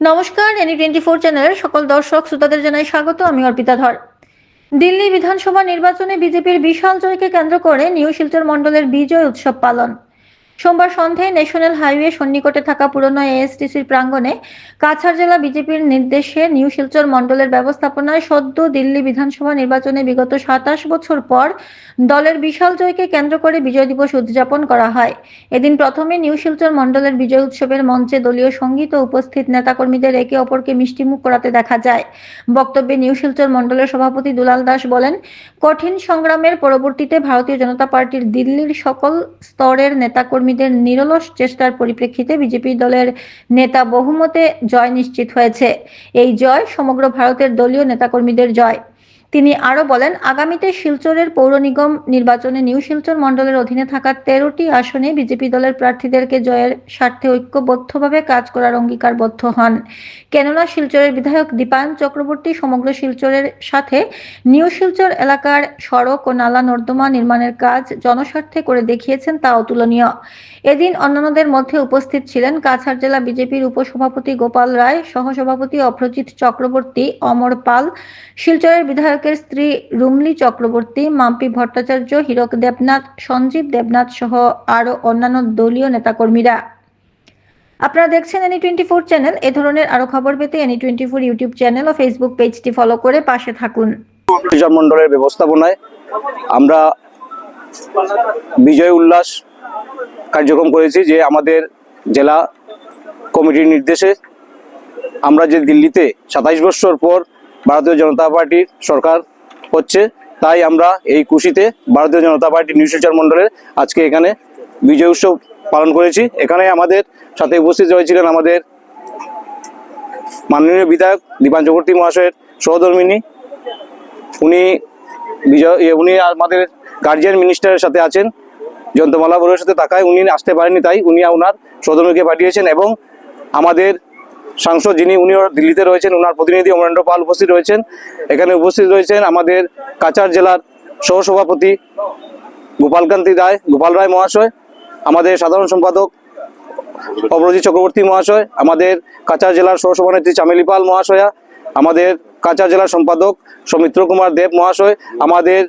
নমস্কার any twenty four চ্যানেলের সকল দর্শক শ্রোতাদের জানাই স্বাগত, আমি অর্পিতা ধর। দিল্লি বিধানসভা নির্বাচনে বিজেপির বিশাল জয়কে কেন্দ্র করে নিউ শিলচর মণ্ডলের বিজয় উৎসব পালন। সোমবার সন্ধ্যায় ন্যাশনাল হাইওয়ে সন্নিকটে থাকা পুরনো এএসটিসির প্রাঙ্গণে কাছাড় জেলা বিজেপির নির্দেশে নিউ শিলচর মণ্ডলের ব্যবস্থাপনায় সদ্য দিল্লি বিধানসভা নির্বাচনে বিগত সাতাশ বছর পর দলের বিশাল জয়কে কেন্দ্র করে বিজয় দিবস উদযাপন করা হয়। এদিন প্রথমে নিউ শিলচর মণ্ডলের বিজয় উৎসবের মঞ্চে দলীয় সংগীত ও উপস্থিত নেতাকর্মীদের একে অপরকে মিষ্টিমুখ করাতে দেখা যায়। বক্তব্যে নিউ শিলচর মণ্ডলের সভাপতি দুলাল দাস বলেন, কঠিন সংগ্রামের পরবর্তীতে ভারতীয় জনতা পার্টির দিল্লির সকল স্তরের নেতাকর্মীদের নিরলস চেষ্টার পরিপ্রেক্ষিতে বিজেপি দলের নেতা বহুমতে জয় নিশ্চিত হয়েছে। এই জয় সমগ্র ভারতের দলীয় নেতাকর্মীদের জয়। তিনি আরও বলেন, আগামীতে শিলচরের পৌর নিগম নির্বাচনে নিউ শিলচর মণ্ডলের অধীনে থাকা তেরোটি আসনে বিজেপি দলের প্রার্থীদেরকে জয়ের স্বার্থে ঐক্যবদ্ধভাবে কাজ করার অঙ্গীকারবদ্ধ হন। কেননা শিলচরের বিধায়ক দীপায়ন চক্রবর্তী সমগ্র শিলচরের সাথে নিউ শিলচর এলাকার সড়ক ও নালা নর্দমা নির্মাণের কাজ জনস্বার্থে করে দেখিয়েছেন তা অতুলনীয়। এদিন অন্যান্যদের মধ্যে উপস্থিত ছিলেন কাছাড় জেলা বিজেপির উপসভাপতি গোপাল রায়, সহসভাপতি অভ্রজিৎ চক্রবর্তী, অমর পাল, শিলচরের বিধায়কের স্ত্রী রুমলি চক্রবর্তী, মাম্পি ভট্টাচার্য, হীরক দেবনাথ, সঞ্জীব দেবনাথ সহ আরও অন্যান্য দলীয় নেতাকর্মীরা। আপনারা দেখছেন এনি টোয়েন্টি ফোর চ্যানেল। এ ধরনের আরও খবর পেতে any twenty four YouTube channel ও ফেসবুক পেজটি ফলো করে পাশে থাকুন। মন্ডলের ব্যবস্থাপনায় আমরা বিজয় উল্লাস কার্যক্রম করেছি যে আমাদের জেলা কমিটির নির্দেশে আমরা যে দিল্লিতে সাতাইশ বছর পর ভারতীয় জনতা পার্টির সরকার হচ্ছে। তাই আমরা এই খুশিতে ভারতীয় জনতা পার্টি নিউ শিলচর মন্ডলের আজকে এখানে বিজয় উৎসব পালন করেছি। এখানে আমাদের সাথে উপস্থিত হয়েছিলেন আমাদের মাননীয় বিধায়ক দীপান চক্রবর্তী মহাশয়ের সহধর্মিনী। উনি বিজয় উনি আমাদের গার্জিয়ান মিনিস্টারের সাথে আছেন। জয়ন্তমালা বড়ুয়ার সাথে থাকায় উনি আসতে পারেননি, তাই উনি ওনার সদরকে পাঠিয়েছেন এবং আমাদের সাংসদ যিনি, উনিও দিল্লিতে রয়েছেন ওনার প্রতিনিধি অমরেন্দ্র পাল উপস্থিত রয়েছেন। এখানে উপস্থিত রয়েছেন আমাদের কাছাড় জেলার সহসভাপতি গোপালকান্তি রায়, গোপাল রায় মহাশয়, আমাদের সাধারণ সম্পাদক অপরাজিৎ চক্রবর্তী মহাশয়, আমাদের কাছাড় জেলার সহসভানেত্রী চামেলি পাল মহাশয়া, আমাদের কাছাড় জেলার সম্পাদক সৌমিত্র কুমার দেব মহাশয়, আমাদের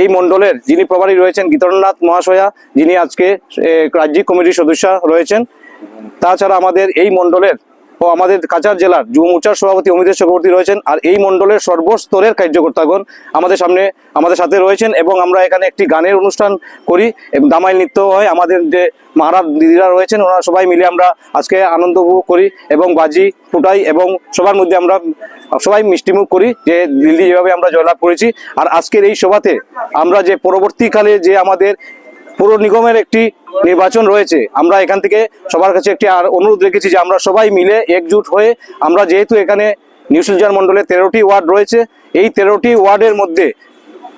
এই মণ্ডলের যিনি প্রভারী রয়েছেন গীতরনাথ মহাশয়া, যিনি আজকে রাজ্যিক কমিটির সদস্য রয়েছেন। তাছাড়া আমাদের এই মণ্ডলের ও আমাদের কাছাড় জেলার যুব মোর্চার সভাপতি অমিতেশ চক্রবর্তী রয়েছেন আর এই মণ্ডলের সর্বস্তরের কার্যকর্তাগণ আমাদের সামনে, আমাদের সাথে রয়েছেন এবং আমরা এখানে একটি গানের অনুষ্ঠান করি এবং দামাইল নৃত্য হয়। আমাদের যে মাহারাজ দিদিরা রয়েছেন, ওনারা সবাই মিলে আমরা আজকে আনন্দ উপভোগ করি এবং বাজি ফুটাই এবং সবার মধ্যে আমরা সবাই মিষ্টিমুখ করি যে দিল্লি যেভাবে আমরা জয়লাভ করেছি। আর আজকের এই সভাতে আমরা যে পরবর্তীকালে যে আমাদের পুর নিগমের একটি নির্বাচন রয়েছে। আমরা এখান থেকে সবার কাছে একটি আর অনুরোধ রেখেছি যে আমরা সবাই মিলে একজুট হয়ে আমরা যেহেতু এখানে নিউসিলজার মণ্ডলে তেরোটি ওয়ার্ড রয়েছে, এই তেরোটি ওয়ার্ডের মধ্যে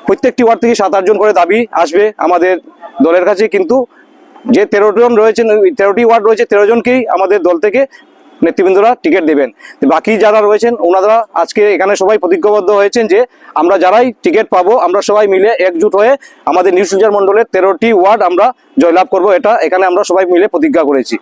প্রত্যেকটি ওয়ার্ড থেকে সাত আটজন করে দাবি আসবে আমাদের দলের কাছে। কিন্তু যে তেরো জন রয়েছেন তেরোটি ওয়ার্ড রয়েছে, তেরো জনকেই আমাদের দল থেকে নেতৃবৃন্দরা টিকিট দেবেন। বাকি যারা রয়েছেন, ওনারা আজকে এখানে সবাই প্রতিজ্ঞাবদ্ধ হয়েছেন যে আমরা যারাই টিকিট পাবো, আমরা সবাই মিলে একজুট হয়ে আমাদের নিউজ মণ্ডলের তেরোটি ওয়ার্ড আমরা জয়লাভ করব। এটা এখানে আমরা সবাই মিলে প্রতিজ্ঞা করেছি।